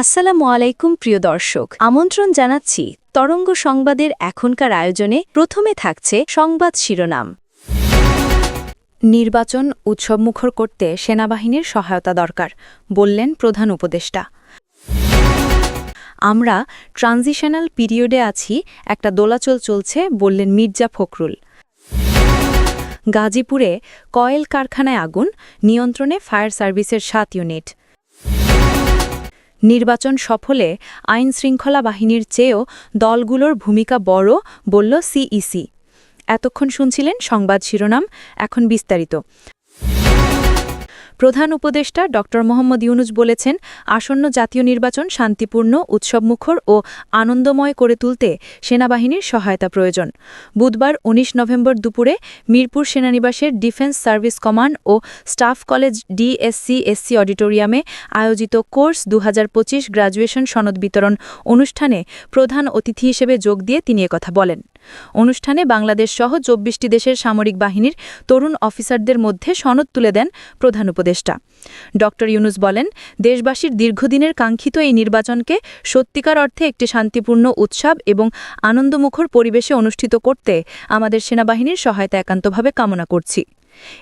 আসসালামু আলাইকুম, প্রিয় দর্শক। আমন্ত্রণ জানাচ্ছি তরঙ্গ সংবাদের এখনকার আয়োজনে। প্রথমে থাকছে সংবাদ শিরোনাম। নির্বাচন উৎসবমুখর করতে সেনাবাহিনীর সহায়তা দরকার, বললেন প্রধান উপদেষ্টা। আমরা ট্রানজিশনাল পিরিয়ডে আছি, একটা দোলাচল চলছে, বললেন মির্জা ফখরুল। গাজীপুরে কয়েল কারখানায় আগুন, নিয়ন্ত্রণে ফায়ার সার্ভিসের সাত ইউনিট। নির্বাচন সফলে আইন শৃঙ্খলা বাহিনীর চেয়েও দলগুলোর ভূমিকা বড়, বলল সিইসি। এতক্ষণ শুনছিলেন সংবাদ শিরোনাম, এখন বিস্তারিত। প্রধান উপদেষ্টা ড. মোহাম্মদ ইউনুস বলেছেন, আসন্ন জাতীয় নির্বাচন শান্তিপূর্ণ, উৎসবমুখর ও আনন্দময় করে তুলতে সেনাবাহিনীর সহায়তা প্রয়োজন। বুধবার ১৯ নভেম্বর দুপুরে মিরপুর সেনানিবাসের ডিফেন্স সার্ভিস কমান্ড ও স্টাফ কলেজ ডিএসসি এসসি অডিটোরিয়ামে আয়োজিত কোর্স দু হাজার পঁচিশ গ্রাজুয়েশন সনদ বিতরণ অনুষ্ঠানে প্রধান অতিথি হিসেবে যোগ দিয়ে তিনি কথা বলেন। অনুষ্ঠানে বাংলাদেশ সহ চব্বিশটি দেশের সামরিক বাহিনীর তরুণ অফিসারদের মধ্যে সনদ তুলে দেন প্রধান উপদেষ্টা। ড ইউনুস বলেন, দেশবাসীর দীর্ঘদিনের কাঙ্ক্ষিত এই নির্বাচনকে সত্যিকার অর্থে একটি শান্তিপূর্ণ উৎসব এবং আনন্দমুখর পরিবেশে অনুষ্ঠিত করতে আমাদের সেনাবাহিনীর সহায়তা একান্তভাবে কামনা করছি।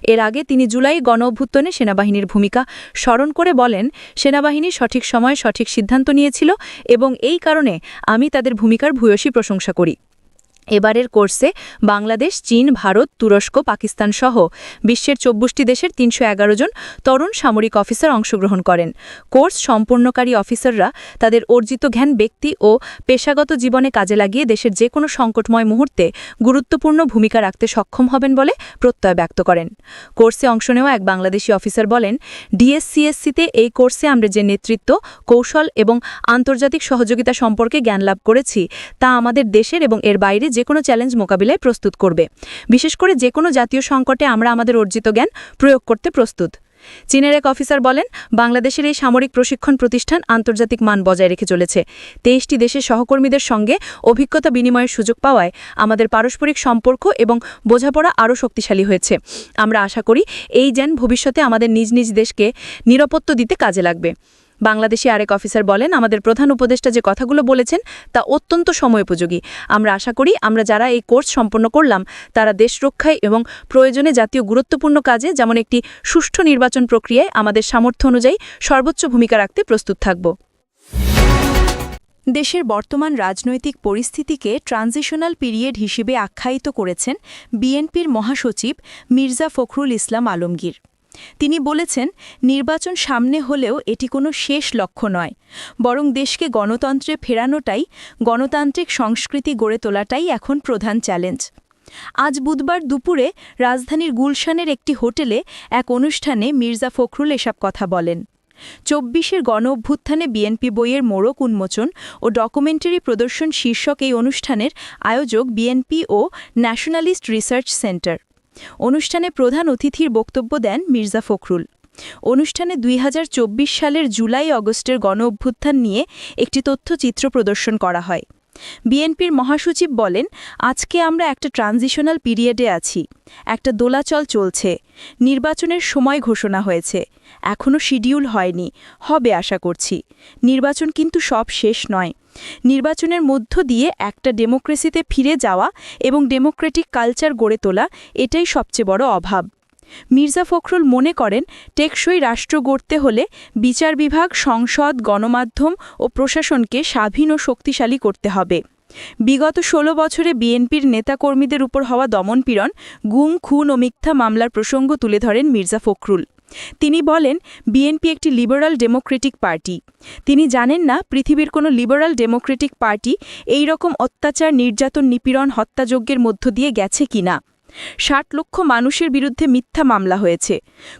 এর আগে তিনি জুলাই গণ অভ্যুত্থানে সেনাবাহিনীর ভূমিকা স্মরণ করে বলেন, সেনাবাহিনী সঠিক সময় সঠিক সিদ্ধান্ত নিয়েছিল এবং এই কারণে আমি তাদের ভূমিকার ভূয়সী প্রশংসা করি। এবারের কোর্সে বাংলাদেশ, চীন, ভারত, তুরস্ক, পাকিস্তান সহ বিশ্বের চব্বিশটি দেশের তিনশো এগারো জন তরুণ সামরিক অফিসার অংশগ্রহণ করেন। কোর্স সম্পূর্ণকারী অফিসাররা তাদের অর্জিত জ্ঞান, ব্যক্তি ও পেশাগত জীবনে কাজে লাগিয়ে দেশের যে কোনো সংকটময় মুহূর্তে গুরুত্বপূর্ণ ভূমিকা রাখতে সক্ষম হবেন বলে প্রত্যয় ব্যক্ত করেন। কোর্সে অংশ নেওয়া এক বাংলাদেশি অফিসার বলেন, ডিএসসিএসসিতে এই কোর্সে আমরা যে নেতৃত্ব, কৌশল এবং আন্তর্জাতিক সহযোগিতা সম্পর্কে জ্ঞান লাভ করেছি, তা আমাদের দেশের এবং এর বাইরে যে কোনো চ্যালেঞ্জ মোকাবিলায় প্রস্তুত করবে। বিশেষ করে যে কোনো জাতীয় সংকটে আমরা আমাদের অর্জিত জ্ঞান প্রয়োগ করতে প্রস্তুত। চীনের এক অফিসার বলেন, বাংলাদেশের এই সামরিক প্রশিক্ষণ প্রতিষ্ঠান আন্তর্জাতিক মান বজায় রেখে চলেছে। তেইশটি দেশের সহকর্মীদের সঙ্গে অভিজ্ঞতা বিনিময়ের সুযোগ পাওয়ায় আমাদের পারস্পরিক সম্পর্ক এবং বোঝাপড়া আরও শক্তিশালী হয়েছে। আমরা আশা করি, এই জ্ঞান ভবিষ্যতে আমাদের নিজ নিজ দেশকে নিরাপত্তা দিতে কাজে লাগবে। বাংলাদেশি আরেক অফিসার বলেন, আমাদের প্রধান উপদেষ্টা যে কথাগুলো বলেছেন তা অত্যন্ত সময়োপযোগী। আমরা আশা করি আমরা যারা এই কোর্স সম্পন্ন করলাম, তারা দেশ রক্ষায় এবং প্রয়োজনে জাতীয় গুরুত্বপূর্ণ কাজে যেমন একটি সুষ্ঠু নির্বাচন প্রক্রিয়ায় আমাদের সামর্থ্য অনুযায়ী সর্বোচ্চ ভূমিকা রাখতে প্রস্তুত থাকব। দেশের বর্তমান রাজনৈতিক পরিস্থিতিকে ট্রানজিশনাল পিরিয়ড হিসেবে আখ্যায়িত করেছেন বিএনপির মহাসচিব মির্জা ফখরুল ইসলাম আলমগীর। তিনি বলেছেন, নির্বাচন সামনে হলেও এটি কোনো শেষ লক্ষ্য নয়, বরং দেশকে গণতন্ত্রে ফেরানোটাই, গণতান্ত্রিক সংস্কৃতি গড়ে তোলাটাই এখন প্রধান চ্যালেঞ্জ। আজ বুধবার দুপুরে রাজধানীর গুলশানের একটি হোটেলে এক অনুষ্ঠানে মির্জা ফখরুল এসব কথা বলেন। চব্বিশের গণ অভ্যুত্থানে বিএনপি বইয়ের মোড়ক উন্মোচন ও ডকুমেন্টারি প্রদর্শন শীর্ষক এই অনুষ্ঠানের আয়োজক বিএনপি ও ন্যাশনালিস্ট রিসার্চ সেন্টার। অনুষ্ঠানে প্রধান অতিথির বক্তব্য দেন মির্জা ফখরুল। অনুষ্ঠানে দুই হাজার চব্বিশ সালের জুলাই অগস্টের গণ অভ্যুত্থান নিয়ে একটি তথ্যচিত্র প্রদর্শন করা হয়। বিএনপির মহাসচিব বলেন, আজকে আমরা একটা ট্রানজিশনাল পিরিয়ডে আছি, একটা দোলাচল চলছে, নির্বাচনের সময় ঘোষণা হয়েছে এখনও শিডিউল হয়নি, হবে আশা করছি। নির্বাচন কিন্তু সব শেষ নয়। নির্বাচনের মধ্য দিয়ে একটা ডেমোক্রেসিতে ফিরে যাওয়া এবং ডেমোক্রেটিক কালচার গড়ে তোলা, এটাই সবচেয়ে বড় অভাব। মির্জা ফখরুল মনে করেন, টেকসই রাষ্ট্র গড়তে হলে বিচার বিভাগ, সংসদ, গণমাধ্যম ও প্রশাসনকে স্বাধীন ও শক্তিশালী করতে হবে। বিগত ১৬ বছরে বিএনপির নেতাকর্মীদের উপর হওয়া দমনপীড়ন গুম, খুন ও মিথ্যা মামলার প্রসঙ্গ তুলে ধরেন মির্জা ফখরুল। তিনি বলেন বিএনপি একটি লিবারাল ডেমোক্রেটিক পার্টি তিনি জানেন না, পৃথিবীর কোনো লিবারাল ডেমোক্রেটিক পার্টি এই রকম অত্যাচার, নির্যাতন, নিপীড়ন, হত্যাযজ্ঞের মধ্য দিয়ে গেছে কিনা। ষাট লক্ষ মানুষের বিরুদ্ধে মিথ্যা মামলা হয়েছে।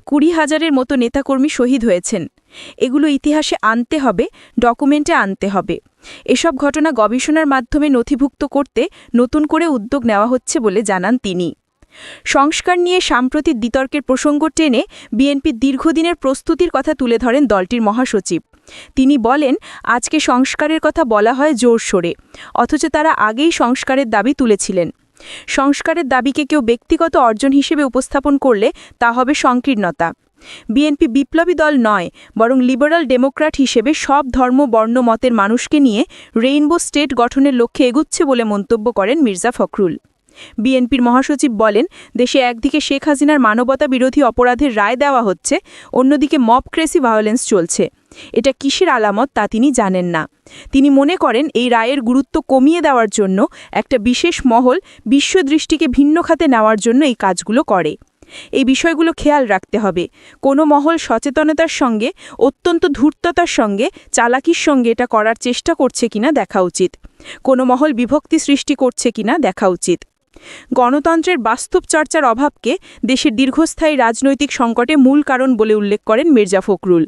কুড়ি হাজারের মতো নেতাকর্মী শহীদ হয়েছেন। এগুলো ইতিহাসে আনতে হবে, ডকুমেন্টে আনতে হবে। এসব ঘটনা গবেষণার মাধ্যমে নথিভুক্ত করতে নতুন করে উদ্যোগ নেওয়া হচ্ছে বলে জানান তিনি। সংস্কার নিয়ে সাম্প্রতিক বিতর্কের প্রসঙ্গ টেনে বিএনপির দীর্ঘদিনের প্রস্তুতির কথা তুলে ধরেন দলটির মহাসচিব। তিনি বলেন, আজকে সংস্কারের কথা বলা হয় জোর সোরে, অথচ তারা আগেই সংস্কারের দাবি তুলেছিলেন। সংস্কারের দাবিকে কেউ ব্যক্তিগত অর্জন হিসেবে উপস্থাপন করলে তা হবে সংকীর্ণতা। বিএনপি বিপ্লবী দল নয়, বরং লিবারাল ডেমোক্র্যাট হিসেবে সব ধর্ম, বর্ণ, মতের মানুষকে নিয়ে রেইনবো স্টেট গঠনের লক্ষ্যে এগুচ্ছে বলে মন্তব্য করেন মির্জা ফখরুল। বিএনপির মহাসচিব বলেন, দেশে একদিকে শেখ হাসিনার মানবতা বিরোধী অপরাধের রায় দেওয়া হচ্ছে, অন্যদিকে মব ক্রেসি ভায়োলেন্স চলছে। এটা কিসের আলামত তা তিনি জানেন না। তিনি মনে করেন, এই রায়ের গুরুত্ব কমিয়ে দেওয়ার জন্য একটা বিশেষ মহল বিশ্বদৃষ্টিকে ভিন্ন খাতে নেওয়ার জন্য এই কাজগুলো করে। এই বিষয়গুলো খেয়াল রাখতে হবে। কোনো মহল সচেতনতার সঙ্গে, অত্যন্ত ধূর্ততার সঙ্গে, চালাকির সঙ্গে এটা করার চেষ্টা করছে কিনা দেখা উচিত। কোনো মহল বিভক্তি সৃষ্টি করছে কিনা দেখা উচিত। গণতন্ত্রের বাস্তব চর্চার অভাবকে দেশের দীর্ঘস্থায়ী রাজনৈতিক সংকটে মূল কারণ বলে উল্লেখ করেন মির্জা ফখরুল।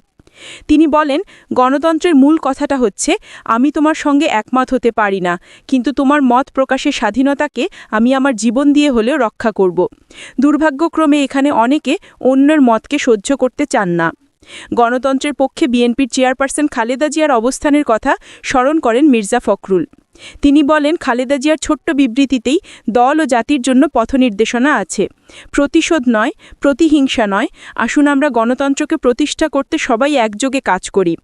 তিনি বলেন, গণতন্ত্রের মূল কথাটা হচ্ছে, আমি তোমার সঙ্গে একমত হতে পারি না, কিন্তু তোমার মত প্রকাশের স্বাধীনতাকে আমি আমার জীবন দিয়ে হলেও রক্ষা করব। দুর্ভাগ্যক্রমে এখানে অনেকে অন্যের মতকে সহ্য করতে চান না। গণতন্ত্রের পক্ষে বিএনপির চেয়ারপারসন খালেদা জিয়ার অবস্থানের কথা স্মরণ করেন মির্জা ফখরুল। তিনি বলেন, খালেদা জিয়ার ছোট্ট বিবৃতিতেই দল ও জাতির জন্য পথনির্দেশনা আছে। প্রতিশোধ নয়, প্রতিহিংসা নয়। আসুন আমরা গণতন্ত্রকে প্রতিষ্ঠা করতে সবাই একযোগে কাজ করি।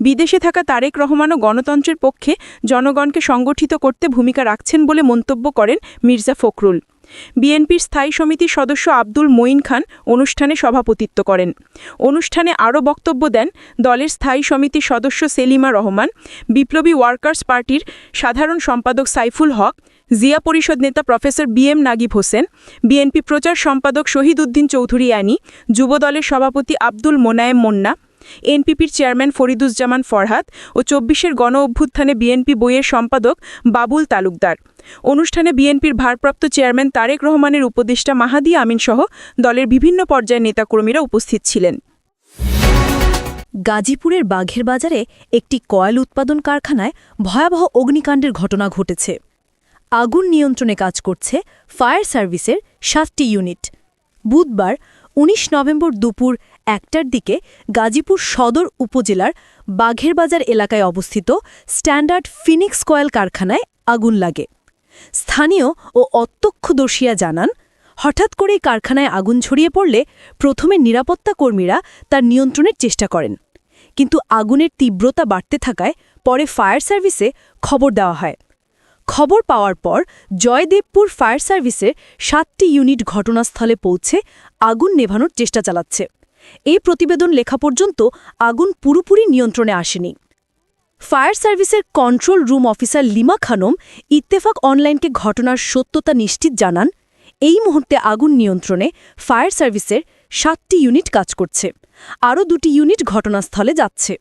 বিদেশে থাকা তারেক রহমানও গণতন্ত্রের পক্ষে জনগণকে সংগঠিত করতে ভূমিকা রাখছেন বলে মন্তব্য করেন মির্জা ফখরুল। বিএনপির স্থায়ী সমিতির সদস্য আব্দুল মঈন খান অনুষ্ঠানে সভাপতিত্ব করেন। অনুষ্ঠানে আরও বক্তব্য দেন দলের স্থায়ী সমিতির সদস্য সেলিমা রহমান, বিপ্লবী ওয়ার্কার্স পার্টির সাধারণ সম্পাদক সাইফুল হক, জিয়া পরিষদ নেতা professor B M Nagib Hossain, BNP প্রচার সম্পাদক শহীদ উদ্দিন চৌধুরী আনি যুবদলের সভাপতি আব্দুল মোনায়েম মোন্না, এনপিপির চেয়ারম্যান ফরিদুজ্জামান ফরহাদ ও চব্বিশের গণ অভ্যুত্থানে বিএনপি বইয়ের সম্পাদক বাবুল তালুকদার। অনুষ্ঠানে বিএনপির ভারপ্রাপ্ত চেয়ারম্যান তারেক রহমানের উপদেষ্টা মাহাদি আমিনসহ দলের বিভিন্ন পর্যায়ের নেতাকর্মীরা উপস্থিত ছিলেন। গাজীপুরের বাঘের বাজারে একটি কয়েল উৎপাদন কারখানায় ভয়াবহ অগ্নিকাণ্ডের ঘটনা ঘটেছে। আগুন নিয়ন্ত্রণে কাজ করছে ফায়ার সার্ভিসের সাতটি ইউনিট। বুধবার ১৯ নভেম্বর দুপুর একটার দিকে গাজীপুর সদর উপজেলার বাঘের বাজার এলাকায় অবস্থিত স্ট্যান্ডার্ড ফিনিক্স কয়েল কারখানায় আগুন লাগে। স্থানীয় ও অত্যক্ষদর্শীরা জানান, হঠাৎ করেই কারখানায় আগুন ছড়িয়ে পড়লে প্রথমে নিরাপত্তা কর্মীরা তার নিয়ন্ত্রণের চেষ্টা করেন। কিন্তু আগুনের তীব্রতা বাড়তে থাকায় পরে ফায়ার সার্ভিসে খবর দেওয়া হয়। খবর পাওয়ার পর জয়দেবপুর ফায়ার সার্ভিসের সাতটি ইউনিট ঘটনাস্থলে পৌঁছে আগুন নেভানোর চেষ্টা চালাচ্ছে। এই প্রতিবেদন লেখা পর্যন্ত আগুন পুরোপুরি নিয়ন্ত্রণে আসেনি। ফায়ার সার্ভিসের control room officer Lima Khanam Ittefaq অনলাইনকে ঘটনার সত্যতা নিশ্চিত জানান। এই মুহূর্তে আগুন নিয়ন্ত্রণে ফায়ার সার্ভিসের সাতটি ইউনিট কাজ করছে। আরও দুটি ইউনিট ঘটনাস্থলে যাচ্ছে।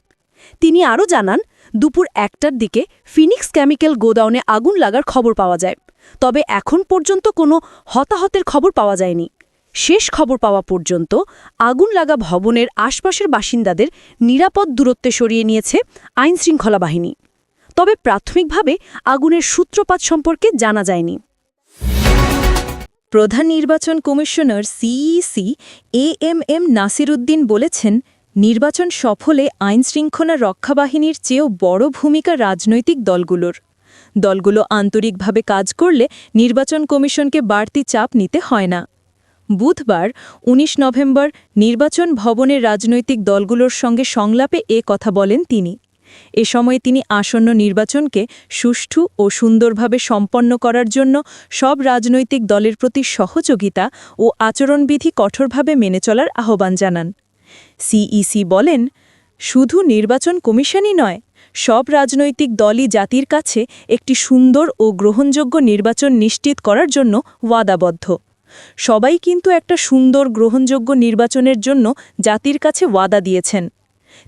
তিনি আরও জানান, দুপুর একটার দিকে ফিনিক্স কেমিক্যাল গোডাউনে আগুন লাগার খবর পাওয়া যায়। তবে এখন পর্যন্ত কোনো হতাহতের খবর পাওয়া যায়নি। শেষ খবর পাওয়া পর্যন্ত আগুন লাগা ভবনের আশপাশের বাসিন্দাদের নিরাপদ দূরত্বে সরিয়ে নিয়েছে আইনশৃঙ্খলা বাহিনী। তবে প্রাথমিকভাবে আগুনের সূত্রপাত সম্পর্কে জানা যায়নি। প্রধান নির্বাচন commissioner CEC A M M Nasiruddin বলেছেন, নির্বাচন সফলে আইনশৃঙ্খলা রক্ষা বাহিনীর চেয়েও বড় ভূমিকা রাজনৈতিক দলগুলোর। দলগুলো আন্তরিকভাবে কাজ করলে নির্বাচন কমিশনকে বাড়তি চাপ নিতে হয় না। বুধবার ১৯ নভেম্বর নির্বাচন ভবনের রাজনৈতিক দলগুলোর সঙ্গে সংলাপে এ কথা বলেন তিনি। এ সময় তিনি আসন্ন নির্বাচনকে সুষ্ঠু ও সুন্দরভাবে সম্পন্ন করার জন্য সব রাজনৈতিক দলের প্রতি সহযোগিতা ও আচরণবিধি কঠোরভাবে মেনে চলার আহ্বান জানান। সিইসি বলেন, শুধু নির্বাচন কমিশনই নয়, সব রাজনৈতিক দলই জাতির কাছে একটি সুন্দর ও গ্রহণযোগ্য নির্বাচন নিশ্চিত করার জন্য ওয়াদাবদ্ধ। সবাই কিন্তু একটা সুন্দর গ্রহণযোগ্য নির্বাচনের জন্য জাতির কাছে ওয়াদা দিয়েছেন।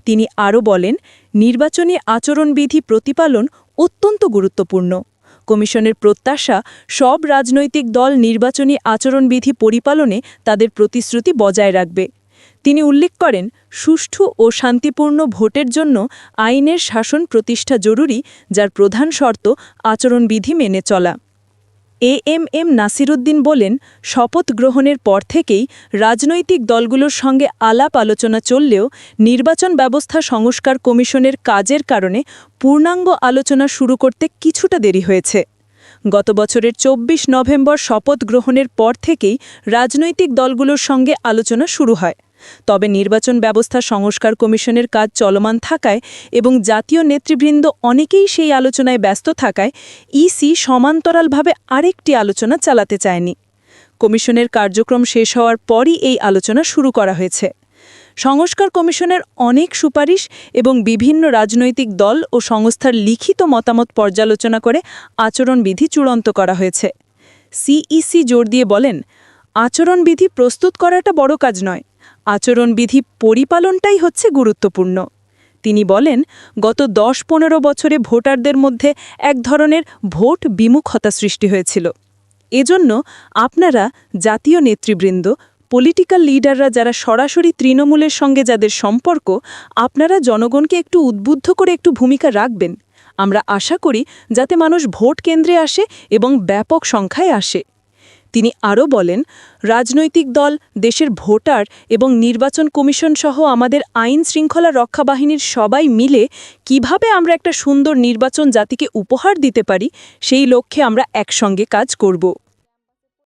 তিনি আরও বলেন, নির্বাচনী আচরণবিধি প্রতিপালন অত্যন্ত গুরুত্বপূর্ণ। কমিশনের প্রত্যাশা, সব রাজনৈতিক দল নির্বাচনী আচরণবিধি পরিপালনে তাদের প্রতিশ্রুতি বজায় রাখবে। তিনি উল্লেখ করেন, সুষ্ঠু ও শান্তিপূর্ণ ভোটের জন্য আইনের শাসন প্রতিষ্ঠা জরুরি, যার প্রধান শর্ত আচরণবিধি মেনে চলা। এ এম এম নাসিরুদ্দিন বলেন, শপথ গ্রহণের পর থেকেই রাজনৈতিক দলগুলোর সঙ্গে আলাপ আলোচনা চললেও নির্বাচন ব্যবস্থা সংস্কার কমিশনের কাজের কারণে পূর্ণাঙ্গ আলোচনা শুরু করতে কিছুটা দেরি হয়েছে। গত বছরের ২৪ নভেম্বর শপথ গ্রহণের পর থেকেই রাজনৈতিক দলগুলোর সঙ্গে আলোচনা শুরু হয়। তবে নির্বাচন ব্যবস্থা সংস্কার কমিশনের কাজ চলমান থাকায় এবং জাতীয় নেতৃবৃন্দ অনেকেই সেই আলোচনায় ব্যস্ত থাকায় ইসি সমান্তরালভাবে আরেকটি আলোচনা চালাতে চায়নি। কমিশনের কার্যক্রম শেষ হওয়ার পরই এই আলোচনা শুরু করা হয়েছে। সংস্কার কমিশনের অনেক সুপারিশ এবং বিভিন্ন রাজনৈতিক দল ও সংস্থার লিখিত মতামত পর্যালোচনা করে আচরণবিধি চূড়ান্ত করা হয়েছে। সিইসি জোর দিয়ে বলেন, আচরণবিধি প্রস্তুত করাটা বড় কাজ নয়। আচরণবিধি পরিপালনটাই হচ্ছে গুরুত্বপূর্ণ। তিনি বলেন, গত দশ পনেরো বছরে ভোটারদের মধ্যে এক ধরনের ভোট বিমুখতা সৃষ্টি হয়েছিল। এজন্য আপনারা জাতীয় নেতৃবৃন্দ, পলিটিক্যাল লিডাররা যারা সরাসরি তৃণমূলের সঙ্গে যাদের সম্পর্ক, আপনারা জনগণকে একটু উদ্বুদ্ধ করে একটু ভূমিকা রাখবেন। আমরা আশা করি যাতে মানুষ ভোট কেন্দ্রে আসে এবং ব্যাপক সংখ্যায় আসে। তিনি আরও বলেন, রাজনৈতিক দল, দেশের ভোটার এবং নির্বাচন কমিশন সহ আমাদের আইন শৃঙ্খলা রক্ষা বাহিনীর সবাই মিলে কীভাবে আমরা একটা সুন্দর নির্বাচন জাতিকে উপহার দিতে পারি, সেই লক্ষ্যে আমরা একসঙ্গে কাজ করব।